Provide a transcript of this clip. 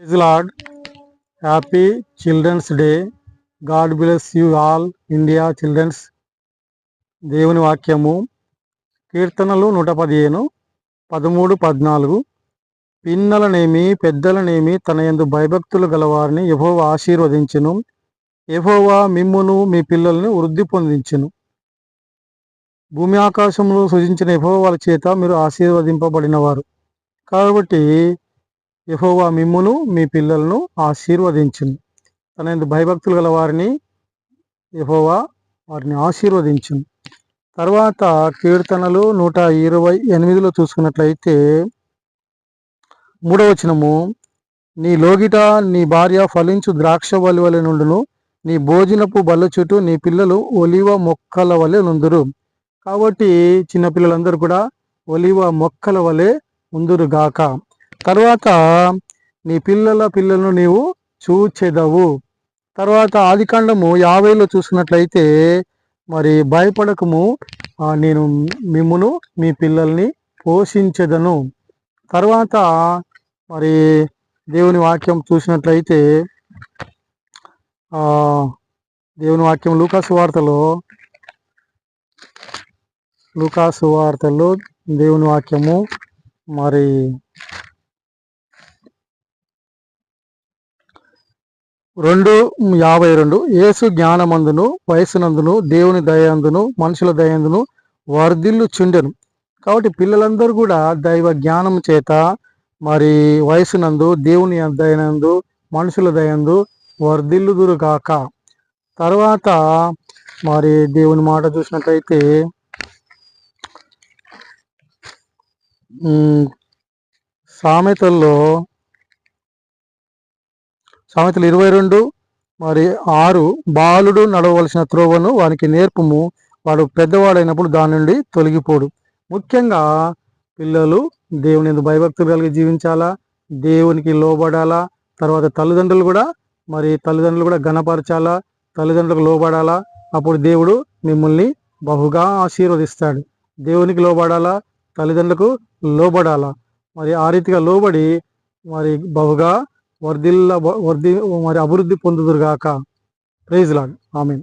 Praise lord happy children's day god bless you all India children's దేవుని వాక్యము. కీర్తనలు నూట పదిహేను పదమూడు పద్నాలుగు. పిన్నలనేమి పెద్దలనేమి తన ఎందు భయభక్తులు గలవారిని యహోవ ఆశీర్వదించును. యహోవా మిమ్మును మీ పిల్లల్ని వృద్ధి పొందించును. భూమి ఆకాశంలో సృజించిన యహోవ వాళ్ళ చేత మీరు ఆశీర్వదింపబడినవారు. కాబట్టి యహోవా మిమ్మును మీ పిల్లలను ఆశీర్వదించింది తన భయభక్తులు గల వారిని యహోవా వారిని ఆశీర్వదించింది తర్వాత కీర్తనలు నూట ఇరవై ఎనిమిదిలో చూసుకున్నట్లయితే మూడవచనము నీ లోగిట నీ భార్య ఫలించు ద్రాక్ష వలి వలె నుండును. నీ భోజనపు బల్ల చుట్టూ నీ పిల్లలు ఒలివ మొక్కల వలె నుందురు. కాబట్టి చిన్నపిల్లలందరూ కూడా ఒలివ మొక్కల వలె ఉందురుగాక తర్వాత నీ పిల్లల పిల్లలను నీవు చూచెదవు. తర్వాత ఆదికాండము యాభైలో చూసినట్లయితే మరి భయపడకము. నేను మిమ్మును మీ పిల్లల్ని పోషించదను. తర్వాత మరి దేవుని వాక్యం చూసినట్లయితే దేవుని వాక్యం లూకాసు వార్తలో లూకాసు వార్తల్లో దేవుని వాక్యము మరి రెండు యాభై రెండు. ఏసు జ్ఞానమందును వయసునందును దేవుని దయందును మనుషుల దయందును వర్ధిల్లు చుండెను కాబట్టి పిల్లలందరూ కూడా దైవ జ్ఞానం చేత మరి వయసునందు దేవుని దయనందు మనుషుల దయందు వర్ధిల్లుదురు కాక తర్వాత మరి దేవుని మాట చూసినట్లయితే సామెతల్లో సామెతలు ఇరవై రెండు మరి ఆరు బాలుడు నడవలసిన త్రోవను వానికి నేర్పుము వాడు పెద్దవాడైనప్పుడు దాని నుండి తొలగిపోడు. ముఖ్యంగా పిల్లలు దేవుని భయభక్తులు కలిగి జీవించాలా దేవునికి లోబడాలా తర్వాత తల్లిదండ్రులు కూడా మరి తల్లిదండ్రులు కూడా గణపరచాలా తల్లిదండ్రులకు లోబడాలా అప్పుడు దేవుడు మిమ్మల్ని బహుగా ఆశీర్వదిస్తాడు. దేవునికి లోబడాలా తల్లిదండ్రులకు లోబడాలా. మరి ఆ రీతిగా లోబడి మరి బహుగా వర్ధిల్ల వర్ధి మరి అభివృద్ధి పొందుదురుగాక. Praise lord. ఆమెన్.